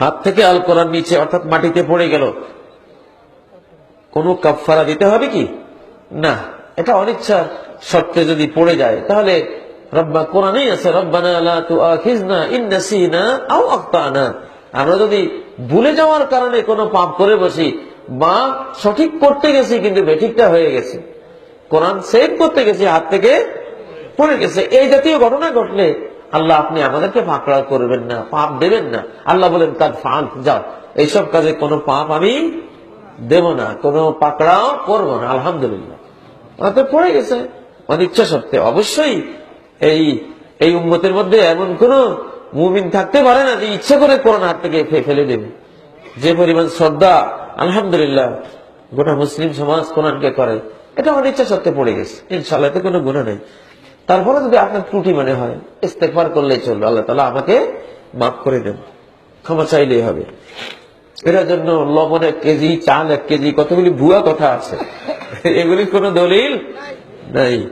হাত থেকে আল কোরআন নিচে, অর্থাৎ মাটিতে পড়ে গেল। কোন কাফারা দিতে হবে কি? না, এটা অনিচ্ছা সত্ত্বে যদি পড়ে যায়, তাহলে রব্বা কোরআনেই আছে, রব্বানা আও আমরা যদি ভুলে যাওয়ার কারণে কোনো পাপ করে বসি, বা সঠিক করতে গেছি, কিন্তু বেঠিকটা হয়ে গেছে। কোরআন সেভ করতে গেছি, হাত থেকে পড়ে গেছে। এই জাতীয় ঘটনা ঘটলে আল্লাহ আপনি আমাদেরকে ফাঁকড়া করবেন না, পাপ দেবেন না। আল্লাহ বলেন কাজ ফাঁক যাও। এইসব কাজে কোনো পাপ আমি দেব না, কোনো পাকড়াও করব না, আলহামদুলিল্লাহ। অতএব পড়ে গেছে। অনিচ্ছা সত্ত্বে অবশ্যই এই এই উম্মতের মধ্যে এমন কোন মুমিন থাকতে পারে না যে ইচ্ছা করে কোরআন হাত থেকে ফেলে দেবে। যে পরিমাণ শ্রদ্ধা, আলহামদুলিল্লাহ, গোটা মুসলিম সমাজ কোরআনকে করে, এটা অনিচ্ছা সত্ত্বে পড়ে গেছে। ইনশাল্লাহ কোনো গুণা নেই। তারপরে যদি আপনার ত্রুটি মানে হয় ইস্তেকবার করলেই চলবে, আল্লাহ তালা আমাকে মাফ করে দেন। ক্ষমা চাইলেই হবে। এটার জন্য লবণ এক কেজি, চাল এক কেজি, কতগুলি ভুয়া কথা আছে। এগুলির কোনো দলিল নাই।